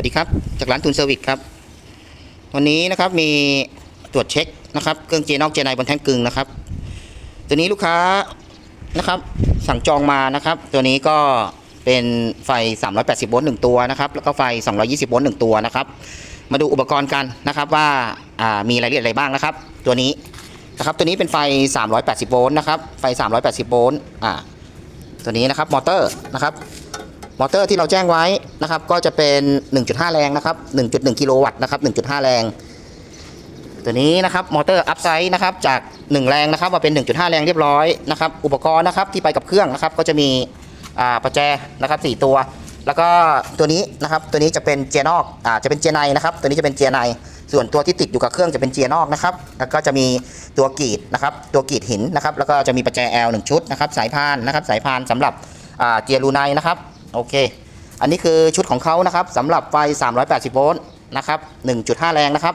วัสดีครับ จากร้านทุนเซอร์วิสครับ วันนี้นะครับมีตรวจเช็คนะครับ เครื่องเจนอกเจไนบนแท่งกึ่งนะครับ ตัวนี้ลูกค้านะครับ สั่งจองมานะครับ ตัวนี้ก็เป็นไฟ 380 โวลต์หนึ่งตัวนะครับ แล้วก็ไฟ 220 โวลต์หนึ่งตัวนะครับ มาดูอุปกรณ์กันนะครับว่าอ่ามีรายละเอียดอะไรบ้างนะครับ ตัวนี้นะครับ ตัวนี้เป็นไฟ 380 โวลต์นะครับ ไฟ 380 โวลต์ อ่า ตัวนี้นะครับ มอเตอร์นะครับ มอเตอร์ที่เราแจ้งไว้นะครับก็จะเป็น 1.5 แรงนะครับ 1.1 กิโลวัตต์นะครับ 1.5 แรง ตัวนี้นะครับมอเตอร์อัพไซด์นะครับจาก 1 แรงนะครับมาเป็น 1.5 แรงเรียบร้อยนะครับอุปกรณ์นะครับที่ไปกับเครื่องนะครับก็จะมีประแจนะครับ 4 ตัว แล้วก็ตัวนี้นะครับตัวนี้จะเป็นเจียนอกอ่าจะเป็นเจียในนะครับ ตัวนี้จะเป็นเจียในส่วนตัวที่ติดอยู่กับเครื่องจะเป็นเจียนอกนะครับ แล้วก็จะมีตัวกรีดนะครับ ตัวกรีดหินนะครับ แล้วก็จะมีประแจ L 1ชุดนะครับ สายพานนะครับ สายพานสำหรับเจียรูไนนะครับ โอเค อันนี้คือชุดของเขานะครับสำหรับไฟ 380 โวลต์นะครับ 1.5 แรงนะครับ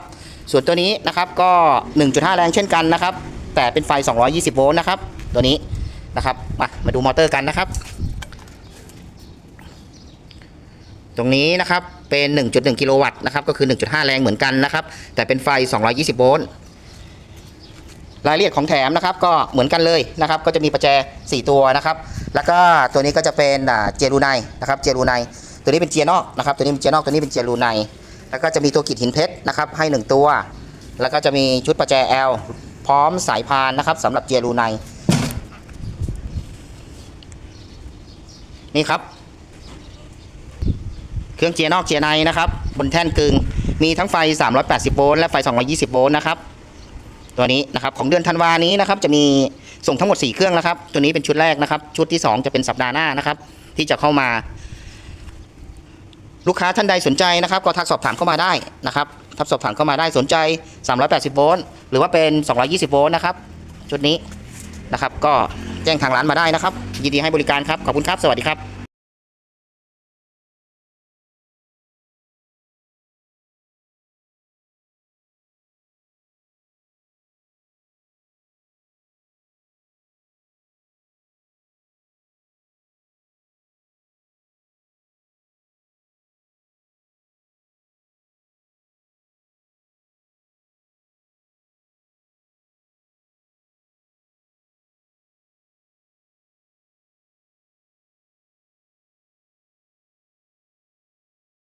ส่วนตัวนี้นะครับก็ 1.5 แรงเช่นกันนะครับ แต่เป็นไฟ 220 โวลต์นะครับ ตัวนี้นะครับมามาดูมอเตอร์กันนะครับ ตรงนี้นะครับเป็น 1.1 กิโลวัตต์นะครับ ก็คือ 1.5 แรงเหมือนกันนะครับ แต่เป็นไฟ 220 โวลต์ รายละเอียดของแถมนะครับก็เหมือนกันเลยนะครับ ก็จะมีประแจ 4 ตัวนะครับ แล้วก็ตัวนี้ก็จะเป็นเจรูไนนะครับเจรูไนตัวนี้เป็นเจียนอกนะครับ ตัวนี้เป็นเจียนอกตัวนี้เป็นเจรูไนแล้วก็จะมีตัวกรีดหินเพชรนะครับให้ 1 ตัว แล้วก็จะมีชุดประแจ L พร้อมสายพานนะครับสำหรับเจรูไนนี่ครับ เครื่องเจียนอกเจียในนะครับ บนแท่นกึ่งมีทั้งไฟ 380 โวลต์และไฟ 220 โวลต์นะครับ ตัวนี้นะครับของเดือนธันวานี้นะครับจะมีส่งทั้งหมด 4 เครื่องนะครับตัวนี้เป็นชุดแรกนะครับ ชุดที่ 2 จะเป็นสัปดาห์หน้านะครับ ที่จะเข้ามา ลูกค้าท่านใดสนใจนะครับ ก็ทักสอบถามเข้ามาได้นะครับทักสอบถามเข้ามาได้สนใจ 380 โวลต์หรือว่าเป็น 220 โวลต์นะครับชุดนี้นะครับ ก็แจ้งทางร้านมาได้นะครับ ยินดีให้บริการครับขอบคุณครับสวัสดีครับ